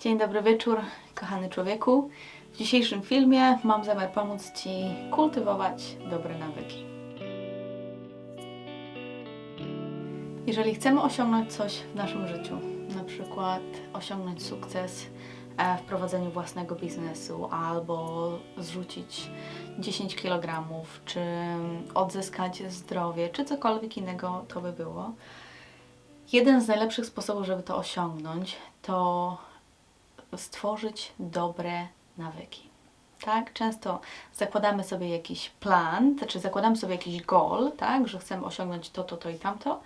Dzień dobry wieczór, kochany człowieku. W dzisiejszym filmie mam zamiar pomóc Ci kultywować dobre nawyki. Jeżeli chcemy osiągnąć coś w naszym życiu, na przykład osiągnąć sukces e, w prowadzeniu własnego biznesu, albo zrzucić 10 kg, czy odzyskać zdrowie, czy cokolwiek innego to by było, jeden z najlepszych sposobów, żeby to osiągnąć, to stworzyć dobre nawyki. Tak? Często zakładamy sobie jakiś plan, to znaczy zakładamy sobie jakiś goal, tak? że chcemy osiągnąć to, to, to i tamto,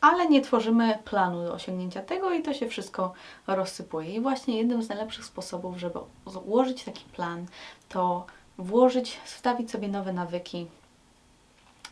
ale nie tworzymy planu do osiągnięcia tego i to się wszystko rozsypuje. I właśnie jednym z najlepszych sposobów, żeby ułożyć taki plan, to włożyć, wstawić sobie nowe nawyki,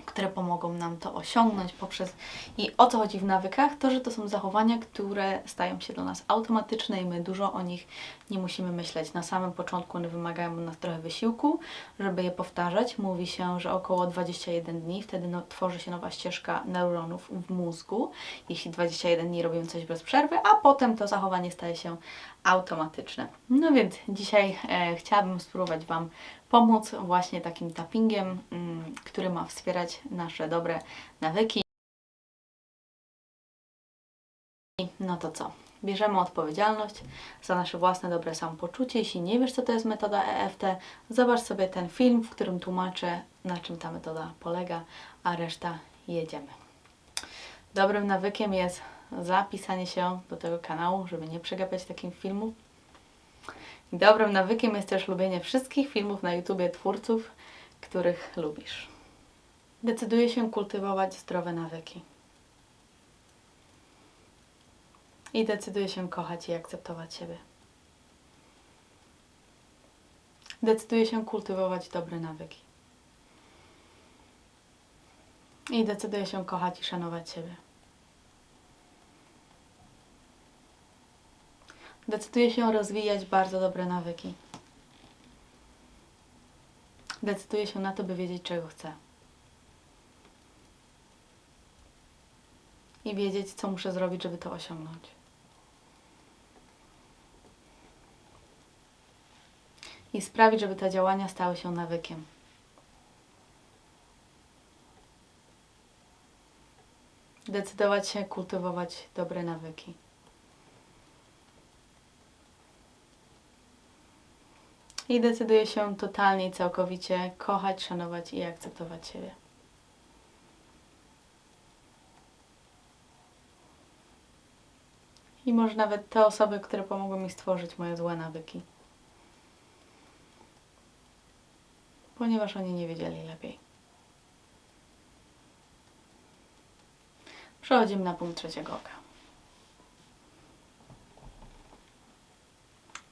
które pomogą nam to osiągnąć poprzez i o co chodzi w nawykach, to że to są zachowania, które stają się dla nas automatyczne i my dużo o nich nie musimy myśleć. Na samym początku one wymagają od nas trochę wysiłku, żeby je powtarzać. Mówi się, że około 21 dni, wtedy no, tworzy się nowa ścieżka neuronów w mózgu, jeśli 21 dni robimy coś bez przerwy, a potem to zachowanie staje się automatyczne. No więc dzisiaj e, chciałabym spróbować Wam pomóc właśnie takim tappingiem, mm, który ma wspierać nasze dobre nawyki. No to co? Bierzemy odpowiedzialność za nasze własne dobre samopoczucie. Jeśli nie wiesz, co to jest metoda EFT, zobacz sobie ten film, w którym tłumaczę, na czym ta metoda polega, a reszta jedziemy. Dobrym nawykiem jest zapisanie się do tego kanału, żeby nie przegapiać takich filmów. Dobrym nawykiem jest też lubienie wszystkich filmów na YouTubie twórców, których lubisz. Decyduję się kultywować zdrowe nawyki. I decyduję się kochać i akceptować siebie. Decyduję się kultywować dobre nawyki. I decyduję się kochać i szanować siebie. Decyduję się rozwijać bardzo dobre nawyki. Decyduję się na to, by wiedzieć, czego chcę. I wiedzieć, co muszę zrobić, żeby to osiągnąć. I sprawić, żeby te działania stały się nawykiem. Decydować się kultywować dobre nawyki. I decyduję się totalnie i całkowicie kochać, szanować i akceptować siebie. I może nawet te osoby, które pomogły mi stworzyć moje złe nawyki. Ponieważ oni nie wiedzieli lepiej. Przechodzimy na punkt trzeciego oka.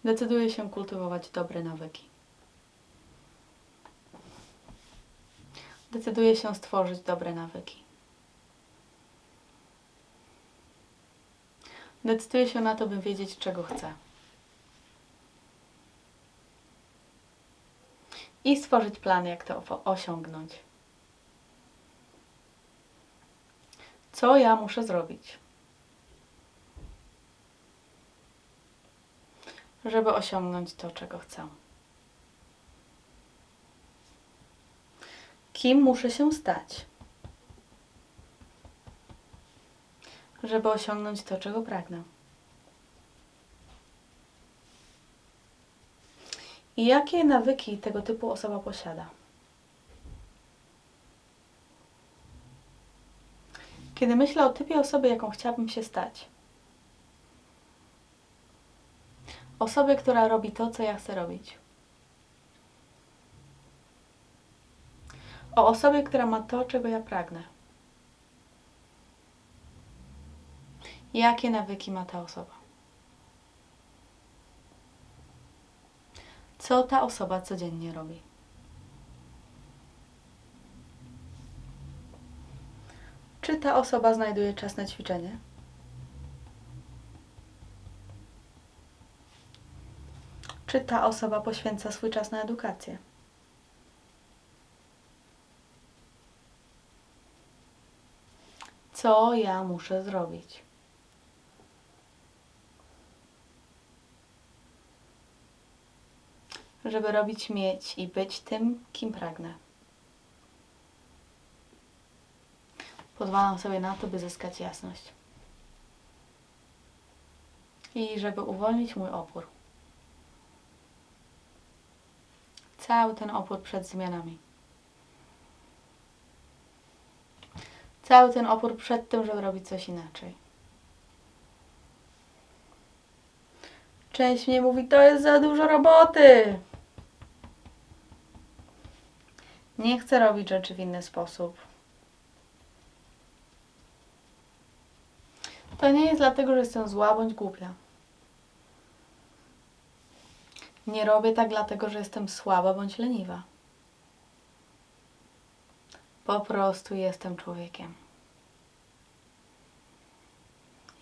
Decyduję się kultywować dobre nawyki. Decyduję się stworzyć dobre nawyki. Decyduję się na to, by wiedzieć, czego chcę. I stworzyć plan, jak to osiągnąć. Co ja muszę zrobić? Żeby osiągnąć to, czego chcę. Kim muszę się stać, żeby osiągnąć to, czego pragnę? I jakie nawyki tego typu osoba posiada? Kiedy myślę o typie osoby, jaką chciałabym się stać, Osobie, która robi to, co ja chcę robić. O osobie, która ma to, czego ja pragnę. Jakie nawyki ma ta osoba? Co ta osoba codziennie robi? Czy ta osoba znajduje czas na ćwiczenie? Czy ta osoba poświęca swój czas na edukację? Co ja muszę zrobić? żeby robić mieć i być tym, kim pragnę. Pozwalam sobie na to, by zyskać jasność. I żeby uwolnić mój opór. Cały ten opór przed zmianami. Cały ten opór przed tym, żeby robić coś inaczej. Część mnie mówi, to jest za dużo roboty. Nie chcę robić rzeczy w inny sposób. To nie jest dlatego, że jestem zła bądź głupia. Nie robię tak dlatego, że jestem słaba bądź leniwa. Po prostu jestem człowiekiem.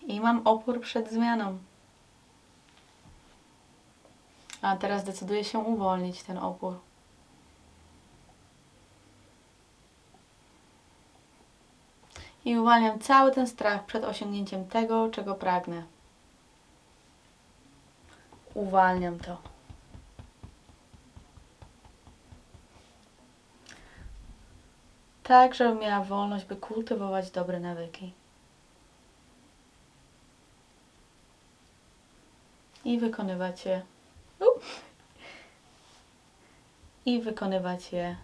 I mam opór przed zmianą. A teraz decyduję się uwolnić ten opór. I uwalniam cały ten strach przed osiągnięciem tego, czego pragnę. Uwalniam to. Tak, żebym miała wolność, by kultywować dobre nawyki. I wykonywać je. I wykonywać je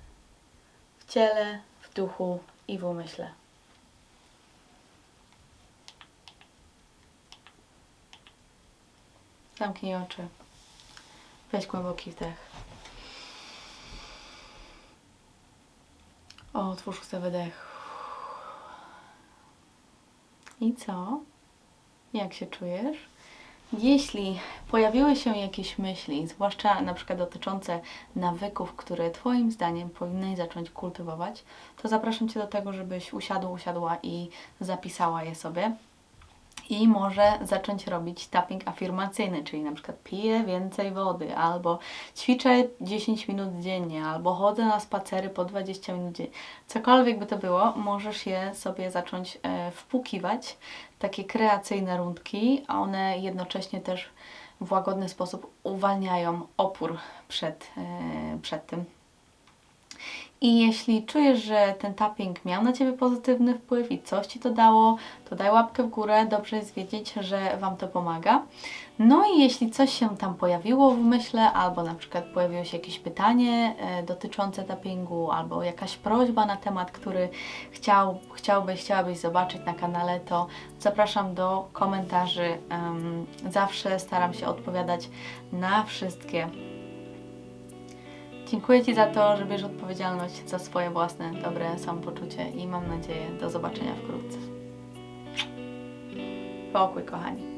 w ciele, w duchu i w umyśle. Zamknij oczy. Weź głęboki wdech. Otwórz usta wydech. I co? Jak się czujesz? Jeśli pojawiły się jakieś myśli, zwłaszcza na przykład dotyczące nawyków, które Twoim zdaniem powinnaś zacząć kultywować, to zapraszam Cię do tego, żebyś usiadł, usiadła i zapisała je sobie. I może zacząć robić tapping afirmacyjny, czyli na przykład piję więcej wody, albo ćwiczę 10 minut dziennie, albo chodzę na spacery po 20 minut dziennie. Cokolwiek by to było, możesz je sobie zacząć e, wpukiwać, takie kreacyjne rundki, a one jednocześnie też w łagodny sposób uwalniają opór przed, e, przed tym. I jeśli czujesz, że ten tapping miał na Ciebie pozytywny wpływ i coś Ci to dało, to daj łapkę w górę, dobrze jest wiedzieć, że Wam to pomaga. No i jeśli coś się tam pojawiło w myśle, albo na przykład pojawiło się jakieś pytanie e, dotyczące tappingu, albo jakaś prośba na temat, który chciał, chciałbyś, chciałabyś zobaczyć na kanale, to zapraszam do komentarzy. Zawsze staram się odpowiadać na wszystkie Dziękuję Ci za to, że bierzesz odpowiedzialność za swoje własne dobre samopoczucie i mam nadzieję do zobaczenia wkrótce. Pokój, kochani.